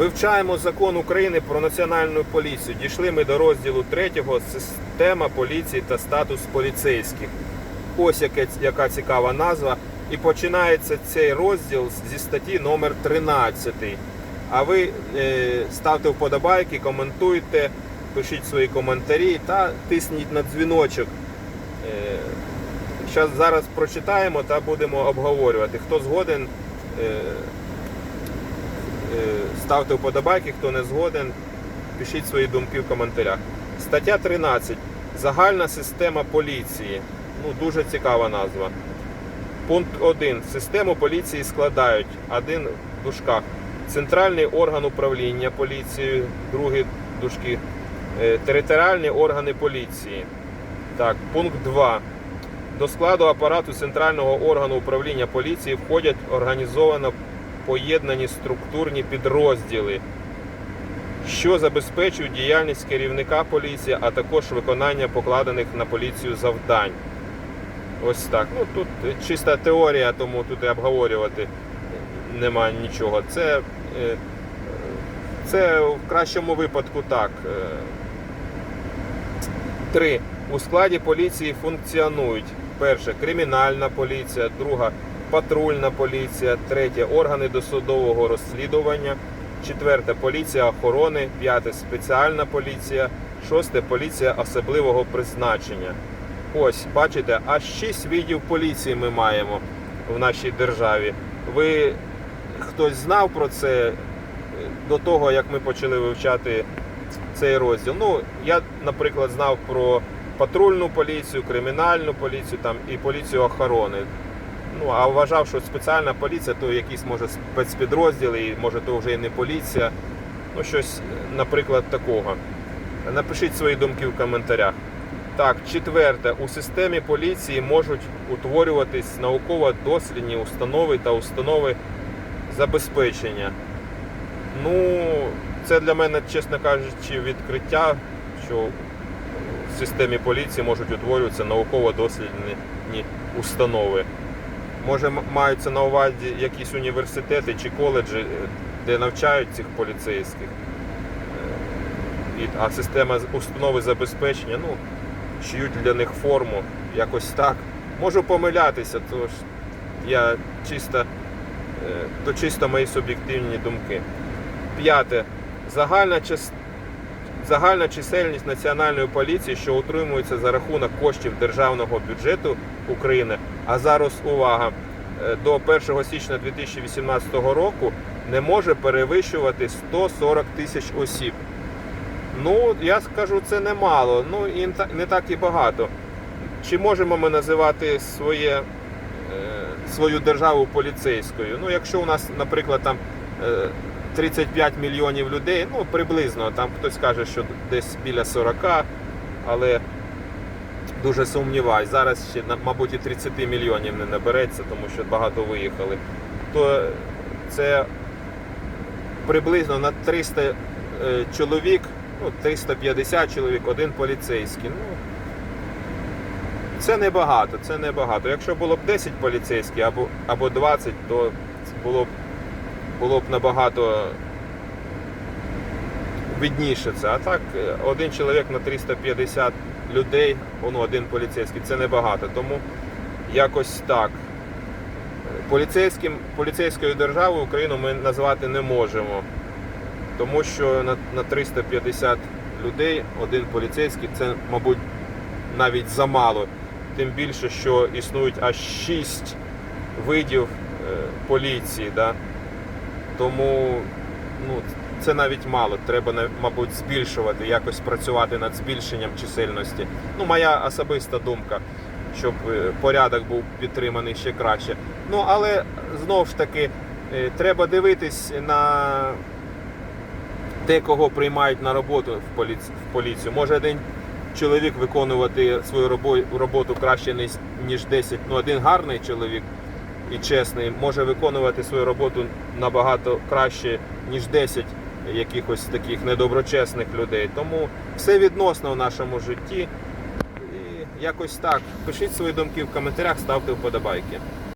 Вивчаємо закон України про національну поліцію. Дійшли ми до розділу 3 система поліції та статус поліцейських. Ось яке, яка цікава назва. І починається цей розділ зі статті номер 13. А ви е, ставте вподобайки, коментуйте, пишіть свої коментарі та тисніть на дзвіночок. Е, зараз прочитаємо та будемо обговорювати. Хто згоден, е, ставте вподобайки, хто не згоден, пишіть свої думки в коментарях. Стаття 13. Загальна система поліції. Ну, дуже цікава назва. Пункт 1. Систему поліції складають один в дужках. Центральний орган управління поліцією, другі дужки. Е, Територіальні органи поліції. Так, пункт 2. До складу апарату центрального органу управління поліції входять організовано поєднані структурні підрозділи, що забезпечують діяльність керівника поліції, а також виконання покладених на поліцію завдань. Ось так. Ну тут чиста теорія, тому тут і обговорювати нема нічого. Це, е, це в кращому випадку так. Е, Три. У складі поліції функціонують перше кримінальна поліція, друга патрульна поліція, третє органи досудового розслідування, четверте поліція охорони, п'яте спеціальна поліція, шосте поліція особливого призначення. Ось, бачите, аж шість видів поліції ми маємо в нашій державі. Ви хтось знав про це е, до того, як ми почали вивчати цей розділ. Ну, я, наприклад, знав про патрульну поліцію, кримінальну поліцію там, і поліцію охорони. Ну, а вважав, що спеціальна поліція, то якісь може спецпідрозділи, і може то вже і не поліція. Ну, щось, наприклад, такого. Напишіть свої думки в коментарях. Так, четверте, у системі поліції можуть утворюватись науково-дослідні установи та установи забезпечення. Ну, це для мене, чесно кажучи, відкриття, що в системі поліції можуть утворюватися науково-дослідні установи. Може, маються на увазі якісь університети чи коледжі, е, де навчають цих поліцейських. Е, А система установи забезпечення, ну, шиють для них форму, якось так. Можу помилятися, то ж я чисто, е, то чисто мої суб'єктивні думки. П'яте. Загальна, час... Загальна чисельність національної поліції, що утримується за рахунок коштів державного бюджету України, а зараз увага, е, до 1 січня 2018 року не може перевищувати 140 тисяч осіб. Ну, я скажу, це немало, ну і не так- і багато. Чи можемо ми називати своє, е, свою державу поліцейською? Ну, якщо у нас, наприклад, там е, 35 мільйонів людей, ну приблизно, там хтось каже, що десь біля 40, але дуже сумніваюсь. Зараз ще, мабуть, і 30 мільйонів не набереться, тому що багато виїхали. То це приблизно на 300 е, чоловік, ну, 350 чоловік, один поліцейський. Ну, це небагато, це небагато. Якщо було б 10 поліцейських або, або 20, то було б, було б набагато видніше це. А так, е, один чоловік на 350 людей, ну, один поліцейський, це небагато. Тому якось так. Поліцейським, поліцейською державою Україну ми назвати не можемо. Тому що на, на 350 людей один поліцейський це, мабуть, навіть замало. Тим більше, що існують аж 6 видів е, поліції. Да? Тому ну, це навіть мало. Треба, мабуть, збільшувати, якось працювати над збільшенням чисельності. Ну, моя особиста думка, щоб е, порядок був підтриманий ще краще. Ну, але знову ж таки, е, треба дивитись на те, кого приймають на роботу в поліцію. В поліцію. Може один чоловік виконувати свою робо- роботу краще ніж 10. Ну, один гарний чоловік і чесний може виконувати свою роботу набагато краще, ніж 10 якихось таких недоброчесних людей. Тому все відносно в нашому житті. І якось так. Пишіть свої думки в коментарях, ставте вподобайки.